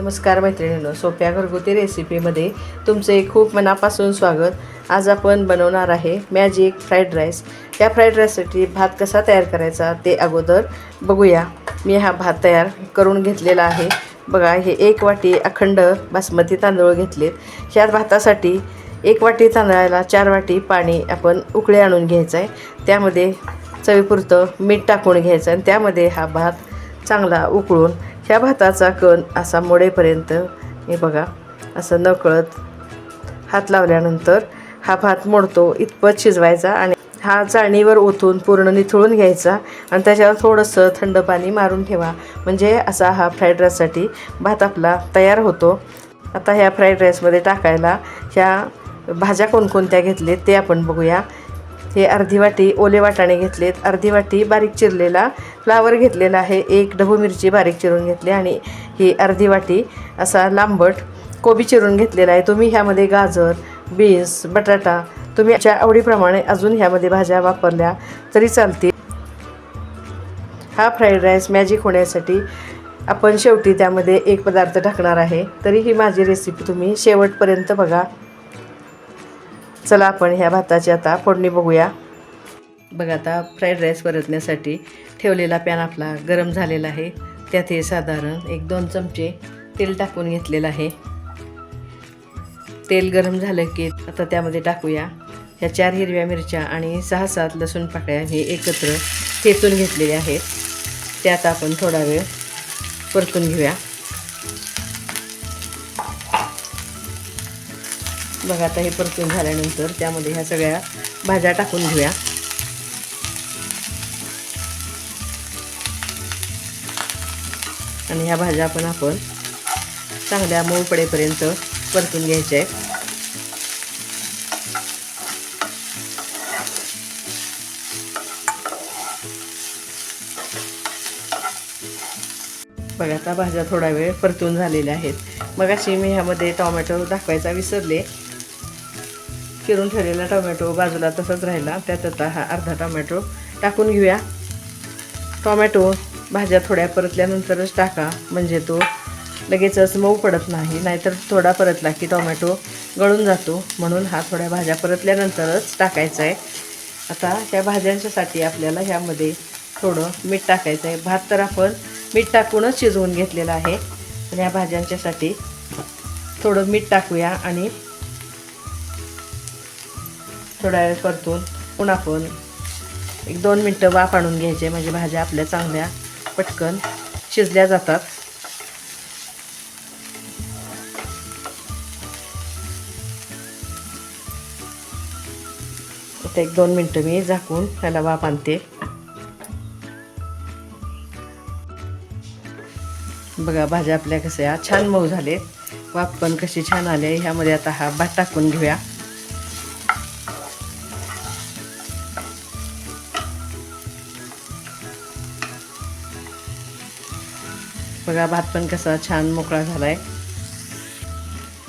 नमस्कार मैत्रिणींनो सोप्या घरगुती रेसिपीमध्ये तुमचे खूप मनापासून स्वागत. आज आपण बनवणार आहे मॅजिक फ्राईड राईस. या फ्राईड राईससाठी भात कसा तयार करायचा ते अगोदर बघूया. मी हा भात तयार करून घेतलेला आहे. बघा हे एक वाटी अखंड बासमती तांदूळ घेतलेत. ह्या भातासाठी एक वाटी तांदळाला चार वाटी पाणी आपण उकळे आणून घ्यायचं आहे त्यामध्ये चवीपुरतं मीठ टाकून घ्यायचं आणि त्यामध्ये हा भात चांगला उकळून ह्या भाताचा कण असा मोडेपर्यंत हे बघा असं नकळत हात लावल्यानंतर हा भात मोडतो इतपत शिजवायचा आणि हा चाळणीवर ओतून पूर्ण निथळून घ्यायचा आणि त्याच्यावर थोडंसं थंड पाणी मारून ठेवा. म्हणजे असा हा फ्राईड राईससाठी भात आपला तयार होतो. आता ह्या फ्राईड राईसमध्ये टाकायला ह्या भाज्या कोणकोणत्या घेतलेत ते आपण बघूया. हे अर्धी वाटी ओले वाटाणे घेतलेत. अर्धी वाटी बारीक चिरलेला फ्लावर घेतलेला आहे. एक ढबू मिरची बारीक चिरून घेतली आणि ही अर्धी वाटी असा लांबट कोबी चिरून घेतलेला आहे. तुम्ही ह्यामध्ये गाजर बीन्स बटाटा तुम्ही च्या आवडीप्रमाणे अजून ह्यामध्ये भाज्या वापरल्या तरी चालतील. हा फ्राईड राईस मॅजिक होण्यासाठी आपण शेवटी त्यामध्ये एक पदार्थ टाकणार आहे. तरी ही माझी रेसिपी तुम्ही शेवटपर्यंत बघा. चला आपण ह्या भाताची आता फोडणी बघूया. बघा आता फ्राईड राईस परतण्यासाठी ठेवलेला पॅन आपला गरम झालेला आहे. त्यात हे साधारण एक दोन चमचे तेल टाकून घेतलेलं आहे. तेल गरम झालं की आता त्यामध्ये टाकूया. ह्या चार हिरव्या मिरच्या आणि सहा सात लसूण पाकळ्या हे एकत्र ठेचून घेतलेले आहेत. त्यात आपण थोडा वेळ परतून घेऊया. बघा आता हे परतून झाल्यानंतर त्यामध्ये ह्या सगळ्या भाज्या टाकून घेऊया. आणि ह्या भाज्या पण आपण चांगल्या मऊ पडेपर्यंत परतून घ्यायच्या आहेत. बघा आता भाज्या थोडा वेळ परतून झालेल्या आहेत. मग अशी मी ह्यामध्ये टॉमॅटो दाखवायचा विसरले. चिरून ठेवलेला टोमॅटो बाजूला तसंच राहिला. त्यात आता हा अर्धा टोमॅटो टाकून घेऊया. टोमॅटो भाज्या थोड्या परतल्यानंतरच टाका. म्हणजे तो लगेचच मऊ पडत नाही. नाहीतर थोडा परतला की टोमॅटो गळून जातो. म्हणून हा थोड्या भाज्या परतल्यानंतरच टाकायचा आहे. आता त्या भाज्यांच्यासाठी आपल्याला ह्यामध्ये थोडं मीठ टाकायचं आहे. भात तर आपण मीठ टाकूनच शिजवून घेतलेलं आहे. पण ह्या भाज्यांच्यासाठी थोडं मीठ टाकूया आणि थोडा वेळ परतून पुन्हा आपण एक दोन मिनटं वाफ आणून घ्यायचे म्हणजे भाज्या आपल्या चांगल्या पटकन शिजल्या जातात. आता एक दोन मिनटं मी झाकून त्याला वाफ आणते. बघा भाज्या आपल्या कशा छान मऊ झाले वाफ पण कशी छान आले ह्यामध्ये आता हा भात टाकून घेऊया. बघा भात पण कसा छान मोकळा झाला आहे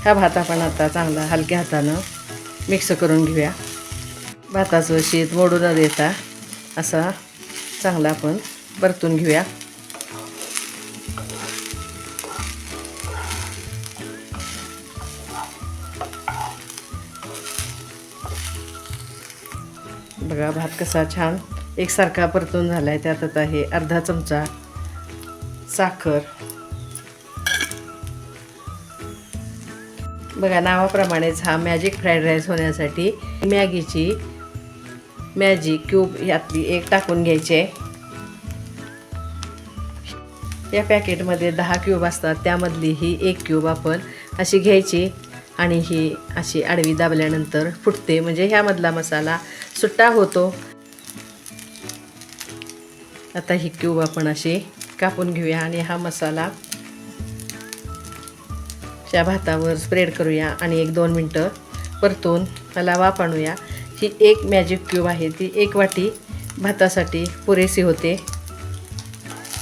हा भात आपण आता चांगला हलक्या हातानं मिक्स करून घेऊया. भाताचं शीत मोडू न देता असा चांगला आपण परतून घेऊया. बघा भात कसा छान एकसारखा परतून झाला आहे त्यात आता हे अर्धा चमचा साखर. बघा नावाप्रमाणेच हा मॅजिक फ्राईड राईस होण्यासाठी मॅगीची मॅजिक क्यूब यातली एक टाकून घ्यायचे. या पॅकेटमध्ये दहा क्यूब असतात त्यामधली ही एक क्यूब आपण अशी घ्यायची आणि ही अशी आडवी दाबल्यानंतर फुटते. म्हणजे ह्यामधला मसाला सुट्टा होतो. आता ही क्यूब आपण अशी कापून घेऊया आणि हा मसाला च्या भातावर स्प्रेड करूया आणि एक दोन मिनटं परतून त्याला वाफ आणूया. ही एक मॅजिक क्यूब आहे. ती एक वाटी भातासाठी पुरेशी होते.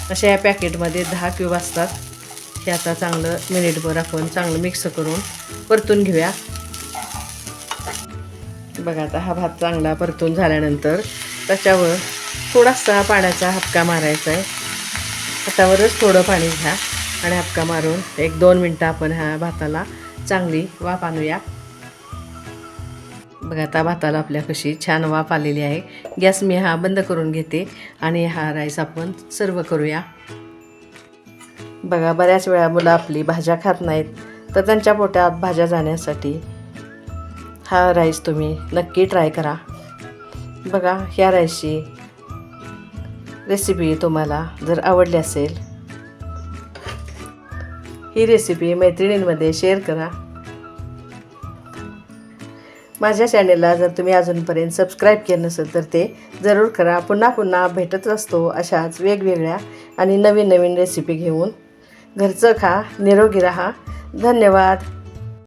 अशा या पॅकेटमध्ये दहा क्यूब असतात. हे आता चांगलं मिनिटभर आपण चांगलं मिक्स करून परतून घेऊया. बघा आता हा भात चांगला परतून झाल्यानंतर त्याच्यावर थोडासा पाण्याचा हपका मारायचा आहे. हातावरच थोडं पाणी घ्या आणि हपका मारून एक दोन मिनटं आपण ह्या भाताला चांगली वाफ आणूया. बघा आता भाताला आपल्या कशी छान वाफ आलेली आहे. गॅस मी हा बंद करून घेते आणि हा राईस आपण सर्व करूया. बघा बऱ्याच वेळा मुलं आपली भाज्या खात नाहीत तर त्यांच्या पोटात भाज्या जाण्यासाठी हा राईस तुम्ही नक्की ट्राय करा. बघा ह्या राईसची रेसिपी तुम्हाला जर आवडली असेल ही रेसिपी मैत्रिणींमध्ये शेअर करा. माझ्या चॅनेलला जर तुम्ही अजूनपर्यंत सबस्क्राईब केलं नसेल तर ते जरूर करा. पुन्हा पुन्हा भेटत असतो अशाच वेगवेगळ्या आणि नवीन नवीन रेसिपी घेऊन. घरचं खा निरोगी राहा. धन्यवाद.